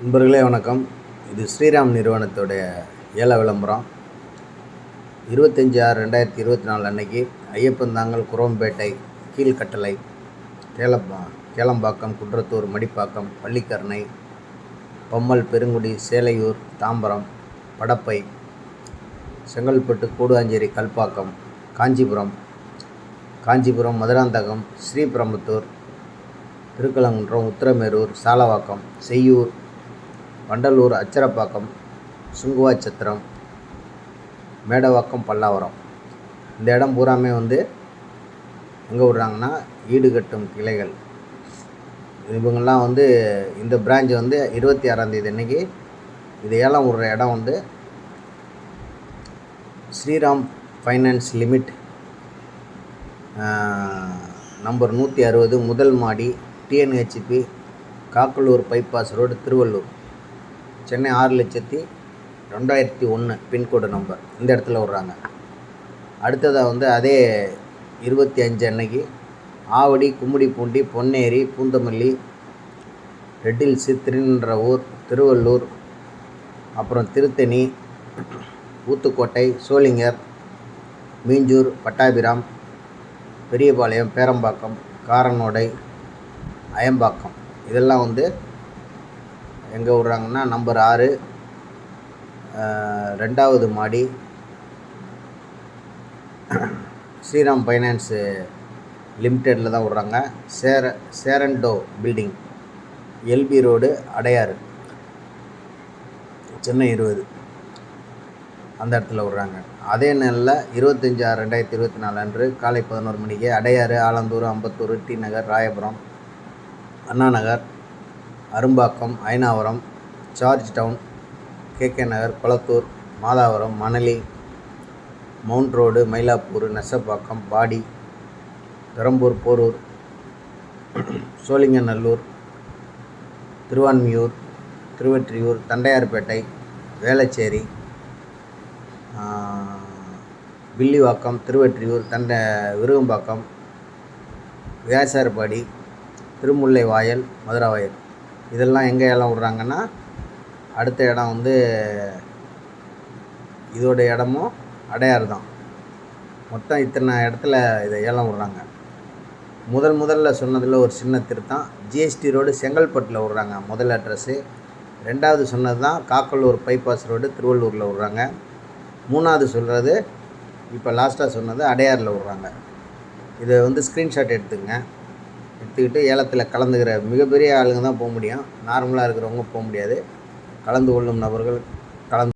நண்பர்களே வணக்கம். இது ஸ்ரீராம் நிறுவனத்துடைய ஏல விளம்பரம். இருபத்தஞ்சி ஆறு ரெண்டாயிரத்தி இருபத்தி நாலு அன்னைக்கு ஐயப்பந்தாங்கல் குரோம்பேட்டை கீழ்கட்டளை கேளப்பா கேளம்பாக்கம் குன்றத்தூர் மடிப்பாக்கம் பள்ளிக்கரணை பம்மல் பெருங்குடி சேலையூர் தாம்பரம் படப்பை செங்கல்பட்டு கூடுவாஞ்சேரி கல்பாக்கம் காஞ்சிபுரம் காஞ்சிபுரம் மதுராந்தகம் ஸ்ரீபெரும்புத்தூர் திருக்கலங்குன்றம் உத்திரமேரூர் சாலவாக்கம் செய்யூர் வண்டலூர் அச்சரப்பாக்கம் சுங்குவாச்சத்திரம் மேடவாக்கம் பல்லாவரம். இந்த இடம் பூராமே வந்து எங்கே விடுறாங்கன்னா ஈடு கட்டும் கிளைகள். இவங்கெல்லாம் வந்து இந்த பிரான்ச் வந்து இருபத்தி ஆறாந்தேதி அன்னைக்கு இது ஏலம் விடுற இடம் வந்து ஸ்ரீராம் ஃபைனான்ஸ் லிமிட் நம்பர் நூற்றி அறுபது முதல் மாடி TNHB Kakkalur bypass road Tiruvallur. Chennai ஆறு லட்சத்தி ரெண்டாயிரத்தி ஒன்று பின்கோடு நம்பர். இந்த இடத்துல விட்றாங்க. அடுத்ததாக வந்து அதே இருபத்தி அஞ்சு அன்னைக்கு ஆவடி கும்மிடிப்பூண்டி பொன்னேரி பூந்தமல்லி ரெட்டில்ஸு திருநின்றவூர் திருவள்ளூர் அப்புறம் திருத்தணி ஊத்துக்கோட்டை சோளிங்கர் மீஞ்சூர் பட்டாபிராம் பெரியபாளையம் பேரம்பாக்கம் காரனோடை அயம்பாக்கம். இதெல்லாம் வந்து எங்கே விட்றாங்கன்னா நம்பர் ஆறு ரெண்டாவது மாடி ஸ்ரீராம் ஃபைனான்ஸு லிமிட்டெடில் தான் விட்றாங்க. சேர சேரண்டோ building LB road Adyar Chennai இருபது. அந்த இடத்துல விட்றாங்க. அதே நாளில் இருபத்தஞ்சி ஆறு ரெண்டாயிரத்தி இருபத்தி நாலு அன்று காலை பதினோரு மணிக்கு Adyar Alandur Ambattur T Nagar Royapuram Anna Nagar Arumbakkam Ayanavaram George town KK Nagar Kolathur Madhavaram Manali mount road Mylapore Nesapakkam Padi Perambur Porur Sholinganallur Thiruvanmiyur Thiruvottiyur Tondiarpet Velachery Villivakkam Thiruvottiyur தண்டை விருகம்பாக்கம் வியாசார்பாடி திருமுல்லை வாயல் மதுராவாயல் இதெல்லாம் எங்கே ஏலம் விட்றாங்கன்னா அடுத்த இடம் வந்து இதோட இடமும் அடையாறு தான். மொத்தம் இத்தனை இடத்துல இதை ஏலம் விட்றாங்க. முதல் முதல்ல சொன்னதில் ஒரு சின்ன திருத்தம். ஜிஎஸ்டி ரோடு செங்கல்பட்டில் விட்றாங்க முதல் அட்ரஸ்ஸு ரெண்டாவது சொன்னது தான் காக்கலூர் பைபாஸ் ரோடு திருவள்ளூரில் விட்றாங்க. மூணாவது சொல்கிறது இப்போ லாஸ்ட்டாக சொன்னது அடையாரில் விட்றாங்க. இதை வந்து ஸ்க்ரீன்ஷாட் எடுத்துக்கங்க. எடுத்துக்கிட்டு ஏலத்தில் கலந்துக்கிற மிகப்பெரிய ஆளுங்க தான் போக முடியும். நார்மலாக இருக்கிறவங்க போக முடியாது. கலந்து கொள்ளும் நபர்கள் கலந்து